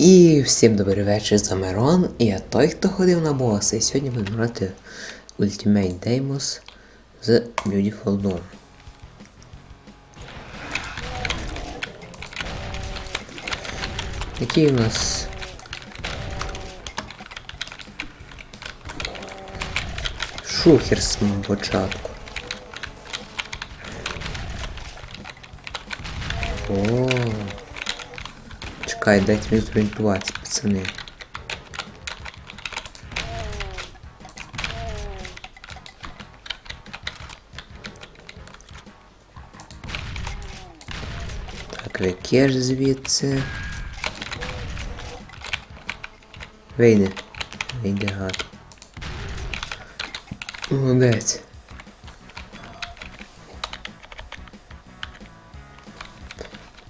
І всім добрий вечір за Мирон. І я той, хто ходив на боса. І сьогодні будемо грати Ultimate Deimos з Beautiful Dawn. Який у нас. Шухер з самого початку. О. Чекай, дайте мені зорієнтуватися, пацани. Так, векеш звідси. Вийди. Вийди гад. Молодець.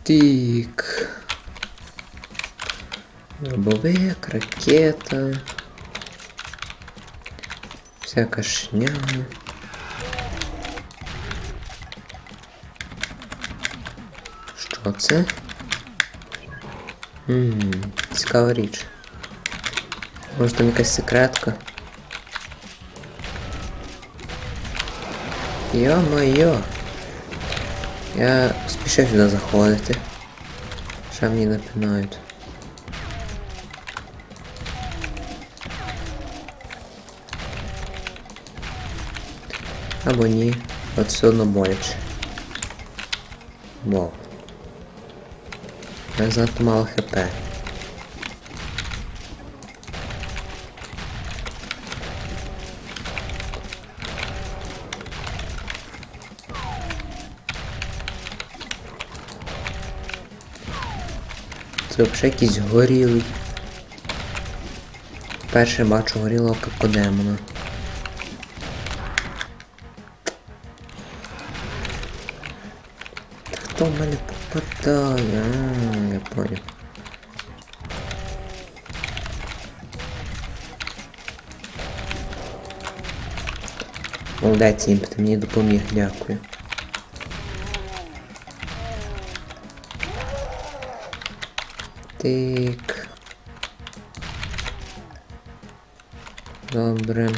Тік. Дробовик, ракета. Всяка шняга. Що це? Ммм, цікава річ. Може там якась секретка? Йо-моє! Я спішив сюди заходити. Що мені напинають? Або ні. От все одно боляче. Вау. Мене занадто мало хп. Це взагалі якийсь горілий. Перше бачу горілого каподемона. В мене попадає? А, я понял. Молодець, імп, ти мені допоміг, дякую. Так. Добре.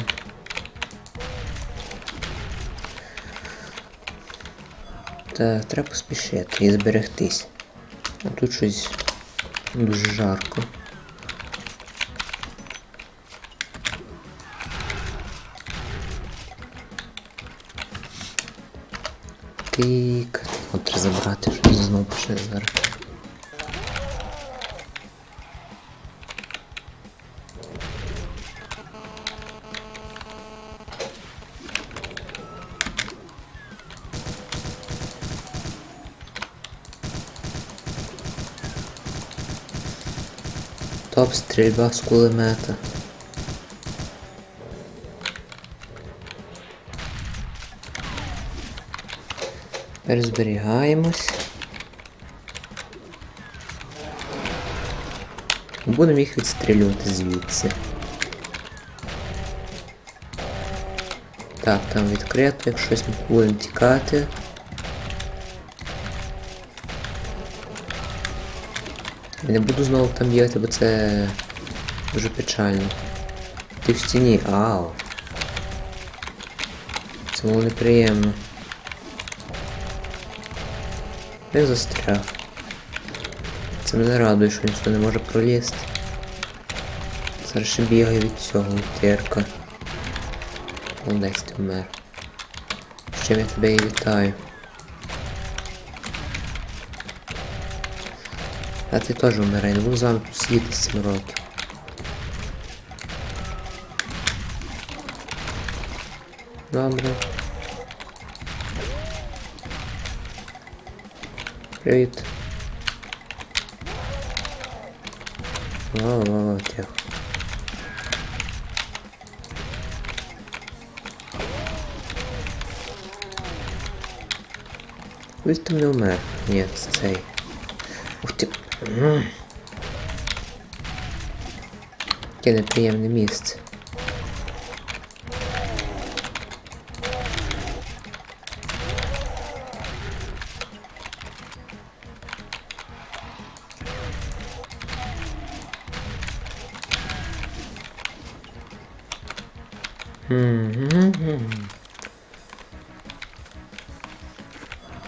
Так, треба поспішити і зберегтись. А тут щось дуже жарко. Тик. От треба забрати, що знову почне зараз. Стрільба з кулемета. Тепер зберігаємось. Будемо їх відстрілювати звідси. Так, там відкрито, якщо щось ми будемо тікати. Я не буду знову там бігати, бо це дуже печально. Ти в стіні, ау. Це було неприємно. Я застряг. Це мене радує, що ніхто не може пролізти. Зараз ще бігає від цього терка. Молодець ти вмер. З чим я тебе і вітаю. А ти теж вмирай, не буду з вами тут сидіти 7 років. Добре. Привіт. Во-во-во, тихо. Ви там не вмер. Ні, це цей. Ух ти. Яке неприємне місце.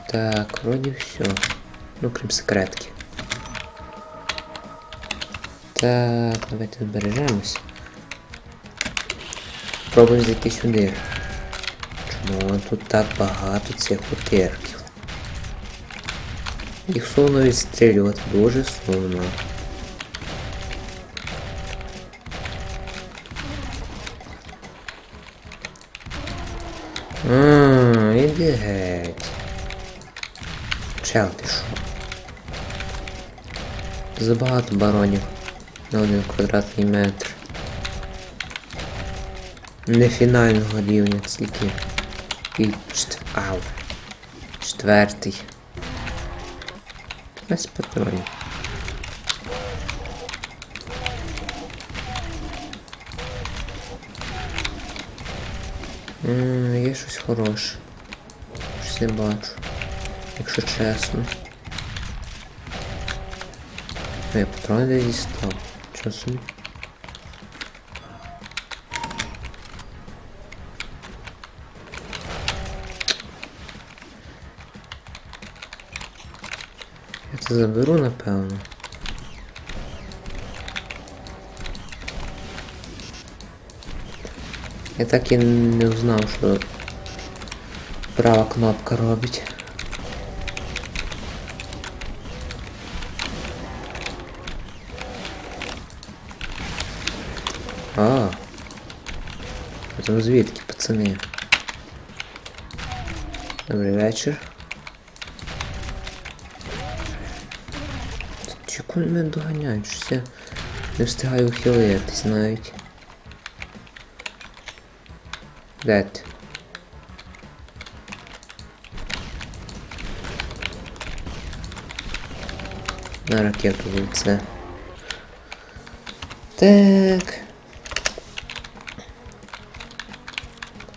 Так, вроде все. Ну, крім секретки. Так, давайте збережемось. Пробуємо зайти сюди. Чому тут так багато цих утирків? Їх сумно відстрілювати, дуже сумно. Ммм, іди геть. Чел ти що? Забагато баронів на один квадратний метр. Не фінального рівня тільки. І чт... Ау. Четвертий. Без патронів. М, Є щось хороше. Щось не бачу. Якщо чесно. Ну, я патрони дістав. Часом. Я заберу, напевно. Я так і не узнав, що права кнопка робить. А там звідки, пацани? Добрий вечір. Чеку мене доганяють, щось я не встигаю ухилитись навіть. Де ти? На ракету лице. Так.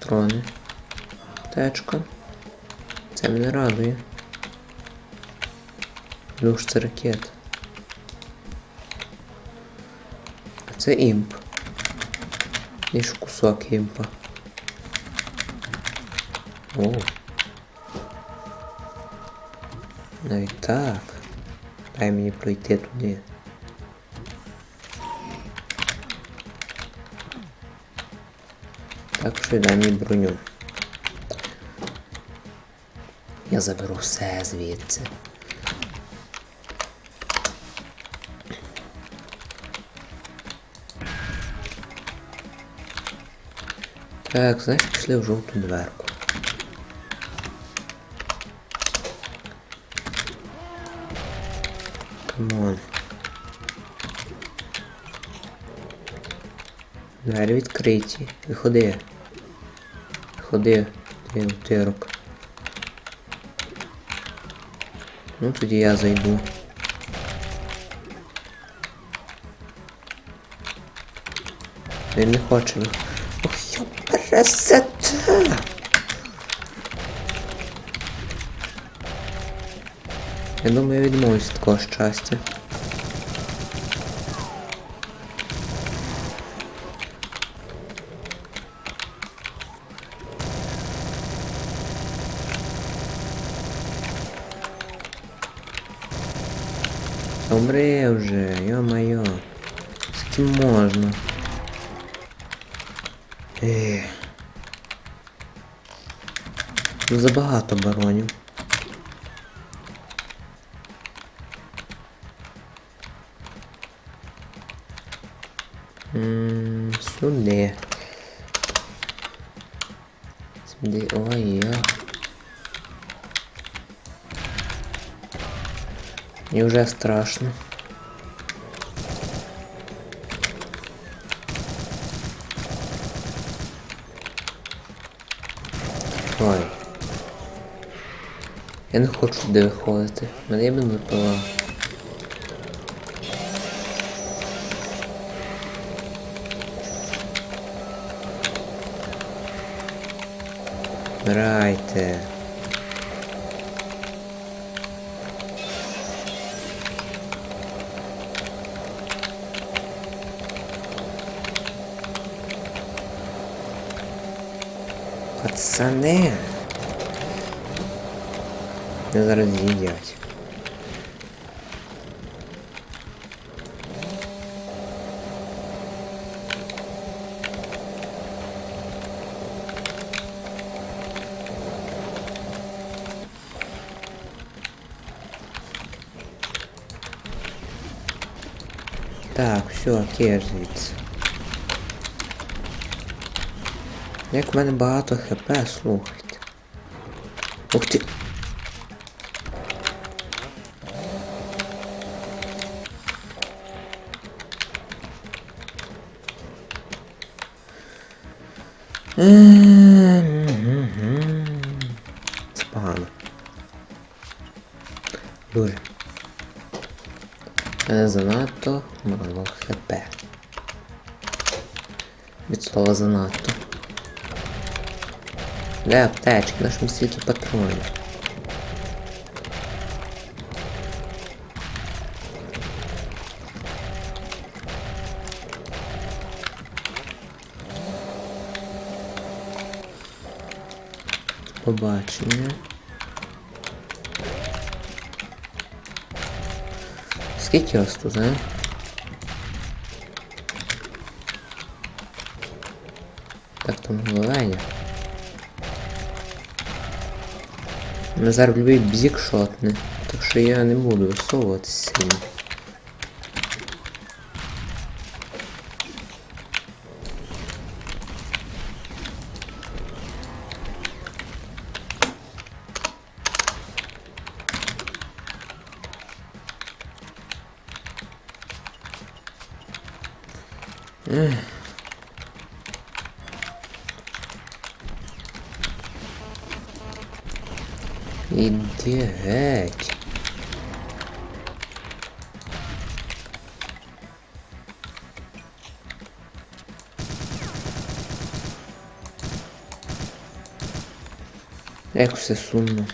Патрони. Течка. Це мене радує. Душ це ракета. А це імп. І ж кусок імпа. О. Навіть так. Дай мені пройти туди. Так що й дай броню. Я заберу все звідси. Так, знаєш, пішли в жовту дверку. Камон. Двері відкриті. Виходи. Виходи, ти утирок. Ну тоді я зайду. Він не хоче. Ох, йо, красота! Я думаю, я відмовлюсь від такого щастя. Умри вже, йо-моє. Скільки можна? Ех. Ну, Забагато баронів. М, Сюди. Сюди. Ой, я. Мені вже страшно. Ой. Я не хочу туди виходити. Мене я б випила. Вмирайте. Пацани. Мене зараз з'їдять. Так, все, кеш звідси. Як в мене багато хп, слухайте. Ух ти. Це погано. Дуже. Занадто мало хп. Від слова занадто. Де аптечки, на що стільки патронів? Побачення. Скільки вас тут, а? Так там головання. Мене любить любий так що я не буду висовуватися сильно. Як все сумно.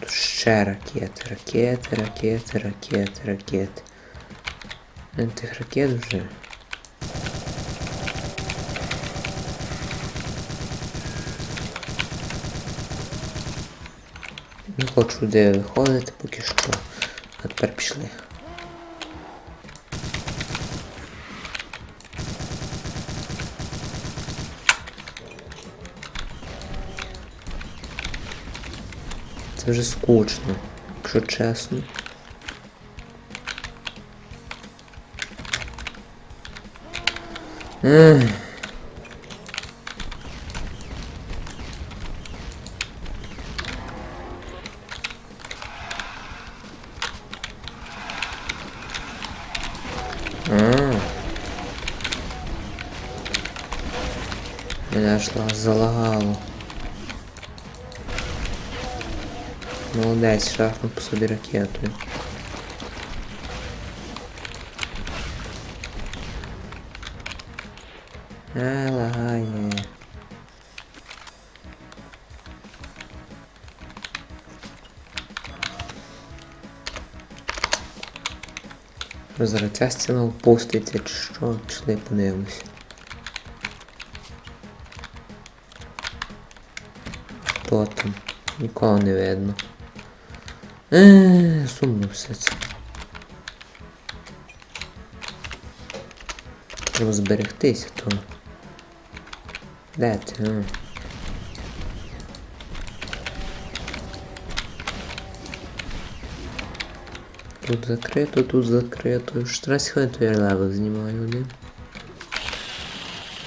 Тут ще ракети, ракети, ракети, ракети, ракети. Тих ракет вже. Не хочу де виходити поки що. А тепер пішли. Це вже скучно, якщо чесно. Аж залагало. Молодець, шахнув по собі ракетою. А, лагає. Зараз ця стіна опуститься чи що, пішли подивимось. Хто там? Нікого не видно. Еee, сумно все це. Треба зберегтися, то. Де ти? А? Тут закрито, тут закрито. Штрась хвилин левел знімаю один.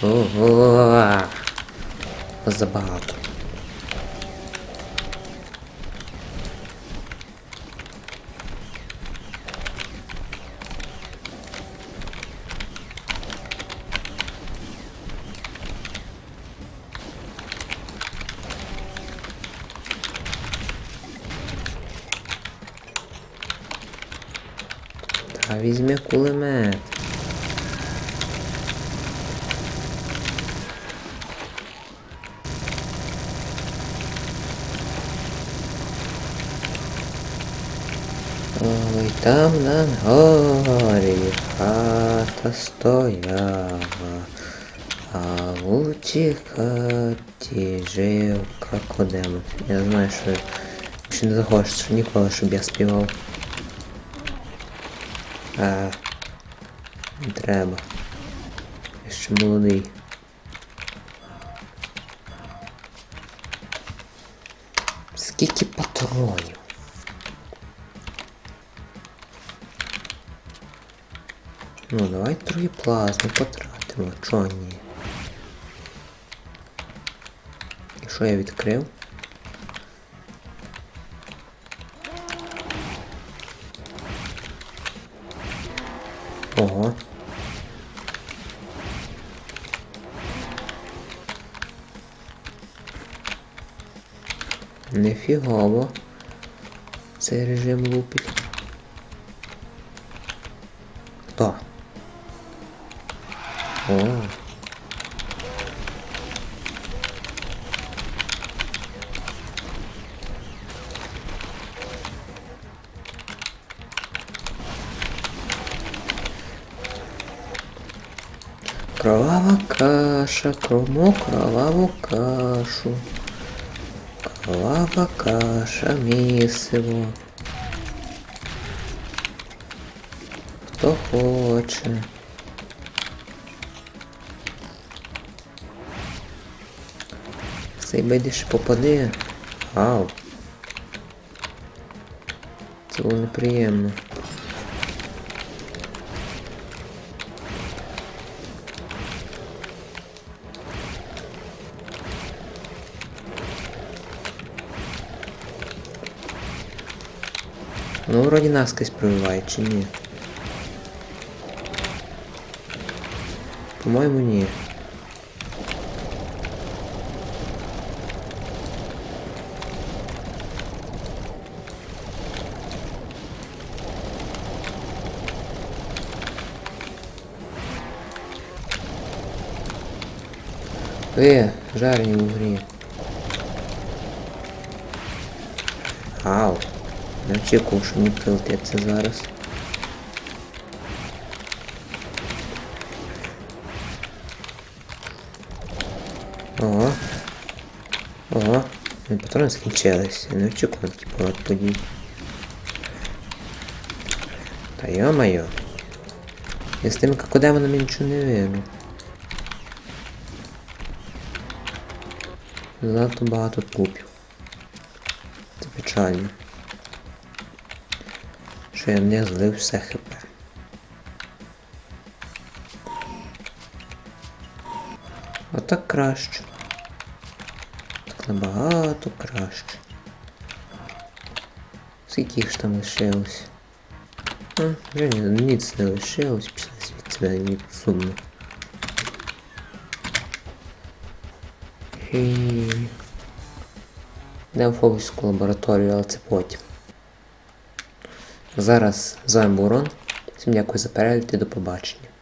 Ого! Забагато. Візьми кулемет. Ой, там на горі хата стояла. А в хаті жив крокодил. Я знаю, що ще не захочеться ніколи, щоб я співав. А, не треба. Я ще молодий. Скільки патронів? Ну, давай трохи плазми потратимо, чого ні? І що я відкрив? Ого. Нефігово. Цей режим лупить. Хто? О. Кровава каша, крому кроваву кашу. Кровава каша, місиво. Хто хоче. Цей байдиш попаде. Ау. Це було неприємно. Ну, вроді наскось пробиває, чи ні? По-моєму, ні. Е, жарені вугрі. Ау. Очікував, що мені прилетиться зараз. Ого. Ого. Ну, Патрони скінчились. Я не очікував такий поворот подій. Та йо-моє. Я з тими кокодемонами нічого не видно. Занадто багато трупів. Це печально. Що я не злив все хп. А так краще. Так набагато краще. Скільки їх ж там лишилось? А, вже ні, ніц не лишилось, пішли звідси мені сумно. І... Йдемо в фокусську лабораторію, але це потім. Зараз з вами був Рон. Всім дякую за перегляд і до побачення.